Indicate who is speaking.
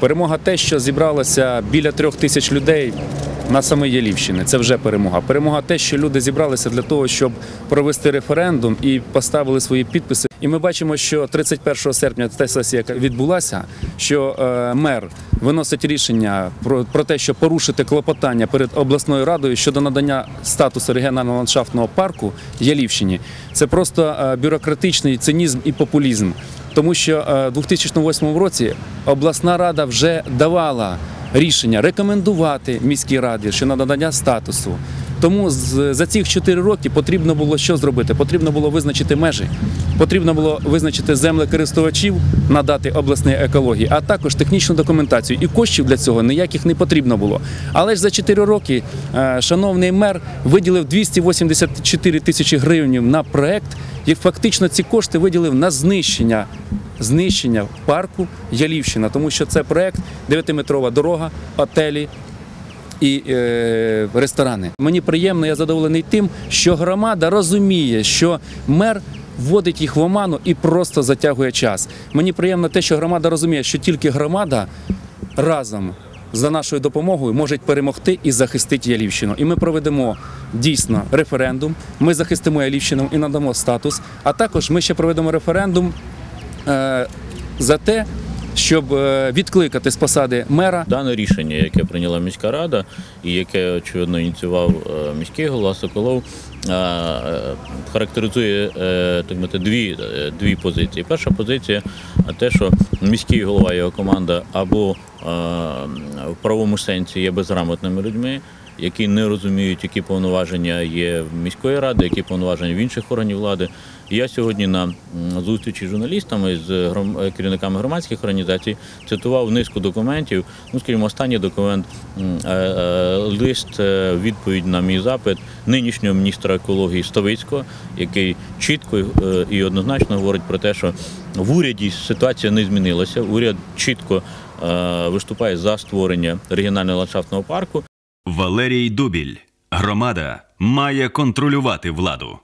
Speaker 1: Перемога те, що зібралося біля трьох тисяч людей на саме Ялівщини. Це вже перемога. Перемога те, що люди зібралися для того, щоб провести референдум і поставили свої підписи. І ми бачимо, що 31 серпня та сесія, відбулася, що е, мер виносить рішення про, про те, що порушити клопотання перед обласною радою щодо надання статусу регіонального ландшафтного парку Ялівщині. Це просто е, бюрократичний цинізм і популізм. Тому що в у 2008 році обласна рада вже давала рішення рекомендувати міській раді щодо надання статусу. Тому за ці 4 роки потрібно було що зробити? Потрібно було визначити межі, потрібно було визначити землекористувачів, надати обласній екології, а також технічну документацію. І коштів для цього ніяких не потрібно було. Але ж за 4 роки е, шановний мер виділив 284 тисячі гривень на проект, і фактично ці кошти виділив на знищення знищення парку Ялівщина, тому що це проект 9-метрова дорога, отелі і е, ресторани. Мені приємно, я задоволений тим, що громада розуміє, що мер вводить їх в оману і просто затягує час. Мені приємно те, що громада розуміє, що тільки громада разом. За нашою допомогою можуть перемогти і захистити Ялівщину. І ми проведемо дійсно референдум. Ми захистимо Ялівщину і надамо статус. А також ми ще проведемо референдум е, за те, щоб е, відкликати з посади мера
Speaker 2: Дане рішення, яке прийняла міська рада, і яке очевидно ініціював е, міський голова Соколов, е, характеризує так мовити, дві, дві позиції. Перша позиція те, що міський голова його команда або в правому сенсі є безграмотними людьми. Які не розуміють, які повноваження є в міської ради, які повноваження в інших органів влади. Я сьогодні на зустрічі з журналістами з керівниками громадських організацій цитував низку документів. Ну, скажімо, останній документ е, е, лист е, відповідь на мій запит нинішнього міністра екології Ставицького, який чітко і однозначно говорить про те, що в уряді ситуація не змінилася. Уряд чітко виступає за створення регіонального ландшафтного парку.
Speaker 3: Валерій Дубіль. Громада має контролювати владу.